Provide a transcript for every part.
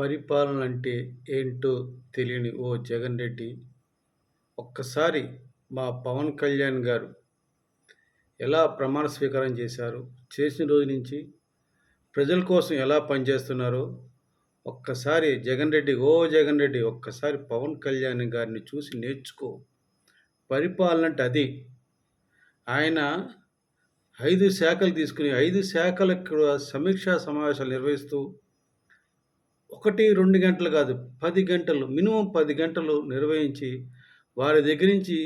పరిపాలన అంటే ఏంటో తెలియని ఓ జగన్ రెడ్డి ఒక్కసారి మా పవన్ కళ్యాణ్ గారు ఎలా ప్రమాణ స్వీకారం చేశారు చేసిన రోజు నుంచి ప్రజల కోసం ఎలా పనిచేస్తున్నారో ఒక్కసారి జగన్ రెడ్డి ఓ జగన్ రెడ్డి ఒక్కసారి పవన్ కళ్యాణ్ గారిని చూసి నేర్చుకో. పరిపాలన అంటే అది. ఆయన ఐదు శాఖలు తీసుకుని ఐదు శాఖలకు కూడా సమీక్షా సమావేశాలు నిర్వహిస్తూ ఒకటి రెండు గంటలు కాదు పది గంటలు మినిమం పది గంటలు నిర్వహించి వారి దగ్గర నుంచి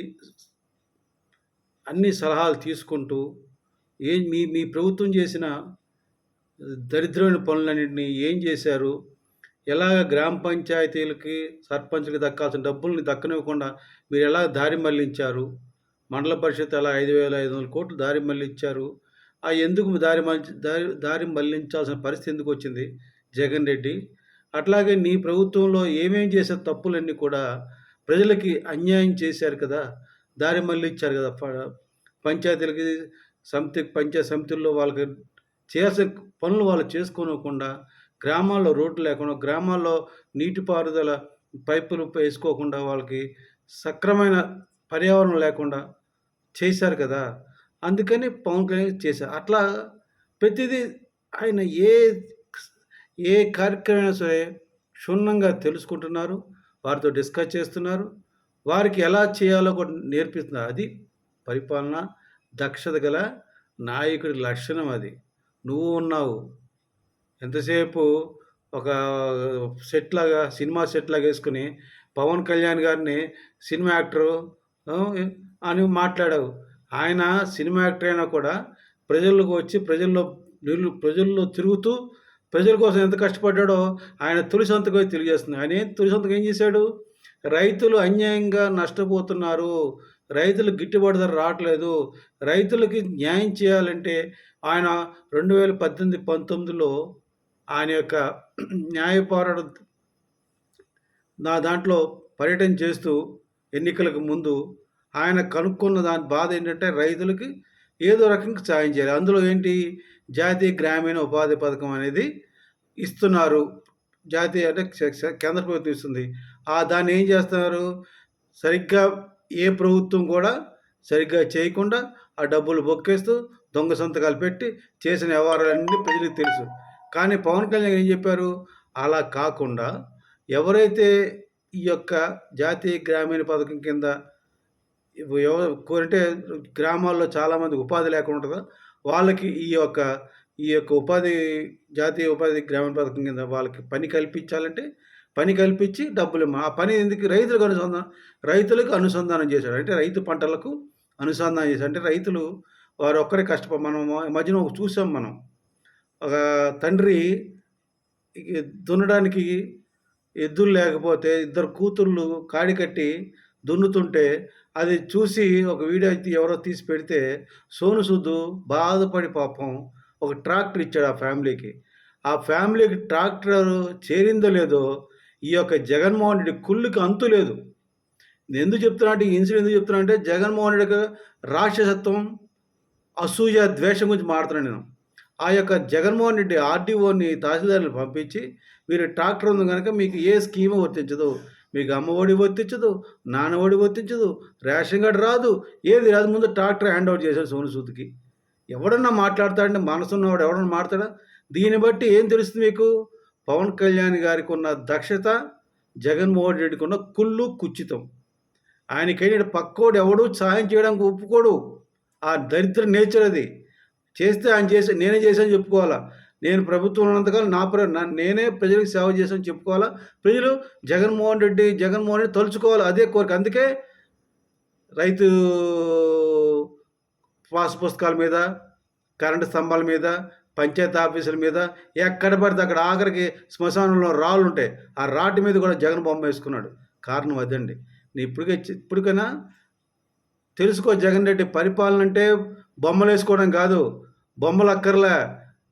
అన్ని సలహాలు తీసుకుంటూ ఏ మీ మీ ప్రభుత్వం చేసిన దరిద్రమైన పనులన్నింటినీ ఏం చేశారు? ఎలాగ గ్రామ పంచాయతీలకి సర్పంచ్కి దక్కాల్సిన డబ్బుల్ని దక్కనివ్వకుండా మీరు ఎలా దారి మళ్ళించారు? మండల పరిషత్ అలా ఐదు వేల ఐదు వందల కోట్లు దారి మళ్ళించారు ఆ ఎందుకు దారి మళ్ళి దారి దారి మళ్ళించాల్సిన పరిస్థితి ఎందుకు వచ్చింది? జగన్ రెడ్డి అట్లాగే నీ ప్రభుత్వంలో ఏమేం చేసే తప్పులన్నీ కూడా ప్రజలకి అన్యాయం చేశారు కదా దారి మళ్ళీ ఇచ్చారు కదా. ప- పంచాయతీలకి సమితి పంచాయతీ సమితుల్లో వాళ్ళకి చేసే పనులు వాళ్ళు చేసుకోనకుండా గ్రామాల్లో రోడ్లు లేకుండా గ్రామాల్లో నీటిపారుదల పైపులు వేసుకోకుండా వాళ్ళకి సక్రమైన పర్యావరణం లేకుండా చేశారు కదా. అందుకని పవన్ కళ్యాణ్ చేశారు. అట్లా ప్రతిదీ ఆయన ఏ ఏ కార్యక్రమం సరే క్షుణ్ణంగా తెలుసుకుంటున్నారు వారితో డిస్కస్ చేస్తున్నారు వారికి ఎలా చేయాలో కూడా నేర్పిస్తున్నారు. అది పరిపాలన దక్షత గల నాయకుడి లక్షణం అది. నువ్వు ఉన్నావు. ఎంతసేపు ఒక సెట్ లాగా సినిమా సెట్ లాగా వేసుకుని పవన్ కళ్యాణ్ గారిని సినిమా యాక్టరు అని మాట్లాడావు. ఆయన సినిమా యాక్టర్ అయినా కూడా ప్రజలకు వచ్చి ప్రజల్లో నిలు ప్రజల్లో తిరుగుతూ ప్రజల కోసం ఎంత కష్టపడ్డాడో ఆయన తొలి సంతకం తెలియజేస్తుంది. ఆయన ఏం తొలి సంతకం ఏం చేశాడు? రైతులు అన్యాయంగా నష్టపోతున్నారు. రైతులు గిట్టుబాటు ధర రావట్లేదు. రైతులకి న్యాయం చేయాలంటే ఆయన రెండు వేల పద్దెనిమిది పంతొమ్మిదిలో ఆయన యొక్క న్యాయ నా దాంట్లో పర్యటన చేస్తూ ఎన్నికలకు ముందు ఆయన కనుక్కున్న దాని బాధ ఏంటంటే రైతులకి ఏదో రకంగా సాయం చేయాలి. అందులో ఏంటి? జాతీయ గ్రామీణ ఉపాధి పథకం అనేది ఇస్తున్నారు. జాతీయ అంటే కేంద్ర ప్రభుత్వం ఇస్తుంది. ఆ దాన్ని ఏం చేస్తున్నారు? సరిగ్గా ఏ ప్రభుత్వం కూడా సరిగ్గా చేయకుండా ఆ డబ్బులు బొక్కేస్తూ దొంగ సంతకాలు పెట్టి చేసిన వ్యవహారాలన్నీ ప్రజలకు తెలుసు. కానీ పవన్ కళ్యాణ్ ఏం చెప్పారు? అలా కాకుండా ఎవరైతే ఈ యొక్క జాతీయ గ్రామీణ పథకం కింద ఎవరు ఎవ- గ్రామాల్లో చాలామంది ఉపాధి లేకుండా ఉంటుందో? వాళ్ళకి ఈ యొక్క ఈ యొక్క ఉపాధి జాతీయ ఉపాధి గ్రామీణ పథకం కింద వాళ్ళకి పని కల్పించాలంటే పని కల్పించి డబ్బులు ఆ పని ఎందుకు రైతులకు అనుసంధానం రైతులకు అనుసంధానం చేశాడు అంటే రైతు పంటలకు అనుసంధానం చేశాడు అంటే రైతులు వారు ఒక్కరే కష్టపడి మనం ఈ మధ్యన చూసాం మనం. ఒక తండ్రి దున్నడానికి ఎద్దులు లేకపోతే ఇద్దరు కూతుర్లు కాడి కట్టి దున్నుతుంటే అది చూసి ఒక వీడియో అయితే ఎవరో తీసి పెడితే సోను సుద్దు బాధపడి పాపం ఒక ట్రాక్టర్ ఇచ్చాడు ఆ ఫ్యామిలీకి. ఆ ఫ్యామిలీకి ట్రాక్టర్ చేరిందో లేదో ఈ యొక్క జగన్మోహన్ రెడ్డి కుళ్ళుకి అంతు లేదు. నేను ఎందుకు చెప్తున్నా అంటే ఈ ఇన్సిడెంట్ ఎందుకు చెప్తున్నా అంటే జగన్మోహన్ రెడ్డి రాక్షసత్వం అసూయ ద్వేషం గురించి మాట్లాడుతున్నాను నేను. ఆ యొక్క జగన్మోహన్ రెడ్డి ఆర్డీఓని తహసీల్దారులు పంపించి మీరు ట్రాక్టర్ ఉంది కనుక మీకు ఏ స్కీము వర్తించదు మీకు అమ్మఒడి వర్తించదు నాన్నఒడి వర్తించదు రేషన్ కార్డు రాదు ఏది రాదు. ముందు ట్రాక్టర్ హ్యాండ్ అవుట్ చేశాడు సోను సూద్కి. ఎవడన్నా మాట్లాడతాడంటే మనసున్నవాడు ఎవడన్నా మాట్లాడా? దీన్ని బట్టి ఏం తెలుస్తుంది మీకు? పవన్ కళ్యాణ్ గారికి ఉన్న దక్షత జగన్మోహన్ రెడ్డికి ఉన్న కుళ్ళు కుచ్చితం. ఆయనకైనా పక్కోడు ఎవడు సాయం చేయడానికి ఒప్పుకోడు. ఆ దరిద్ర నేచర్ అది. చేస్తే ఆయన చేసి నేనే చేశాను చెప్పుకోవాలా? నేను ప్రభుత్వం ఉన్నంతకాలం నా ప్ర నేనే ప్రజలకు సేవ చేశాను చెప్పుకోవాలా? ప్రజలు జగన్మోహన్ రెడ్డి జగన్మోహన్ రెడ్డి తలుచుకోవాలి అదే కోరిక. అందుకే రైతు పాస్ పుస్తకాల మీద కరెంటు స్తంభాల మీద పంచాయతీ ఆఫీసుల మీద ఎక్కడ పడితే అక్కడ ఆఖరికి శ్మశానంలో రాళ్ళు ఉంటాయి. ఆ రాటి మీద కూడా జగన్ బొమ్మ వేసుకున్నాడు. కారణం అదండి. నేను ఇప్పటికే ఇప్పటికైనా తెలుసుకో జగన్ రెడ్డి పరిపాలన అంటే బొమ్మలు వేసుకోవడం కాదు. బొమ్మలు అక్కర్లే.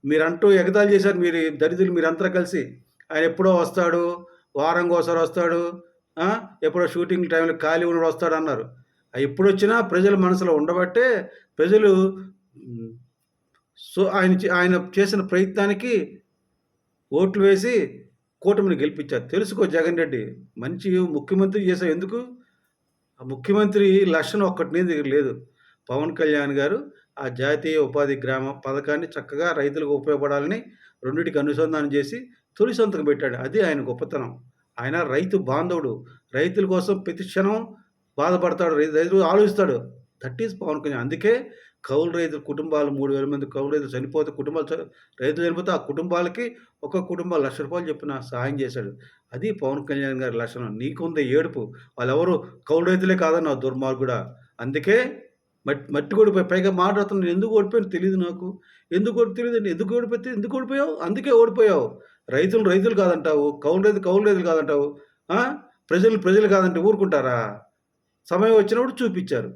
మీరంటూ ఎగదాలు చేశారు. మీరు దరిద్రులు మీరంతా కలిసి. ఆయన ఎప్పుడో వస్తాడు వారంకి ఒకసారి వస్తాడు ఎప్పుడో షూటింగ్ టైంలో ఖాళీ ఉన్నప్పుడు వస్తాడు అన్నారు. ఎప్పుడు వచ్చినా ప్రజల మనసులో ఉండబట్టే ప్రజలు సో ఆయన ఆయన చేసిన ప్రయత్నానికి ఓట్లు వేసి కూటమిని గెలిపించారు. తెలుసుకో జగన్ రెడ్డి మంచి ముఖ్యమంత్రి చేసావు ఎందుకు? ఆ ముఖ్యమంత్రి లక్షణం ఒక్కటి నీ దగ్గర లేదు. పవన్ కళ్యాణ్ గారు ఆ జాతీయ ఉపాధి గ్రామ పథకాన్ని చక్కగా రైతులకు ఉపయోగపడాలని రెండింటికి అనుసంధానం చేసి తొలి సంతకం పెట్టాడు. అది ఆయన గొప్పతనం. ఆయన రైతు బాంధవుడు. రైతుల కోసం ప్రతి క్షణం బాధపడతాడు. రైతు ఆలోచిస్తాడు. That is Pawan Kalyan. అందుకే కౌలు రైతుల కుటుంబాలు మూడు వేల మంది కౌలు రైతులు చనిపోతే కుటుంబాలు రైతులు చనిపోతే ఆ కుటుంబాలకి ఒక కుటుంబం లక్ష రూపాయలు చెప్పిన సహాయం చేశాడు. అది పవన్ కళ్యాణ్ గారి లక్షణం. నీకుంది ఏడుపు. వాళ్ళెవరు కౌలు రైతులే కాదన్న దుర్మార్గుడా. అందుకే మట్టి మట్టి ఓడిపోయి పైగా మాట్లాడుతున్నాను నేను ఎందుకు ఓడిపోయాను తెలియదు నాకు. ఎందుకు ఓడి తెలియదు ఎందుకు ఓడిపోతే ఎందుకు ఓడిపోయావు? అందుకే ఓడిపోయావు. రైతులు రైతులు కాదంటావు. కౌలు రైతు కౌలు రైతులు కాదంటావు. ప్రజలు ప్రజలు కాదంటే ఊరుకుంటారా? సమయం వచ్చినప్పుడు చూపించారు.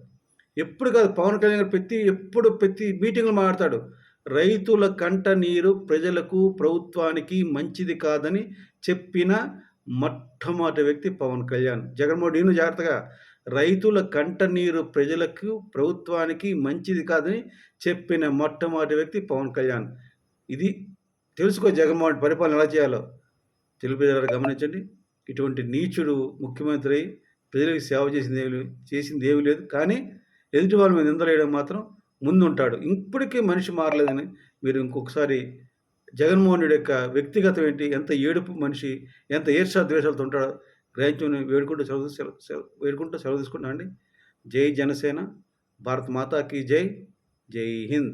ఎప్పుడు కాదు పవన్ కళ్యాణ్ గారు ప్రతి ఎప్పుడు ప్రతి మీటింగ్లు మాట్లాడతాడు. రైతుల కంట నీరు ప్రజలకు ప్రభుత్వానికి మంచిది కాదని చెప్పిన మొట్టమొదటి వ్యక్తి పవన్ కళ్యాణ్. జగన్మోహన్ నేను జాగ్రత్తగా రైతుల కంట నీరు ప్రజలకు ప్రభుత్వానికి మంచిది కాదని చెప్పిన మొట్టమొదటి వ్యక్తి పవన్ కళ్యాణ్. ఇది తెలుసుకో జగన్మోహన్ పరిపాలన ఎలా చేయాలో. తెలుగు ప్రజలు గమనించండి. ఇటువంటి నీచుడు ముఖ్యమంత్రి అయి ప్రజలకు సేవ చేసింది ఏమి చేసింది ఏమీ లేదు. కానీ ఎదుటి వాళ్ళ మీద నిందలేయడం మాత్రం ముందుంటాడు. ఇప్పటికీ మనిషి మారలేదని మీరు ఇంకొకసారి జగన్మోహన్ రెడ్డి యొక్క వ్యక్తిగతం ఏంటి ఎంత ఏడుపు మనిషి ఎంత ఈర్షా ద్వేషాలతో ఉంటాడో గ్రహించుకుని వేడుకుంటూ సెలవు సెలవు వేడుకుంటూ సెలవు తీసుకుంటున్నా అండి జై జనసేన భారత్ మాతాకి జై జై హింద్.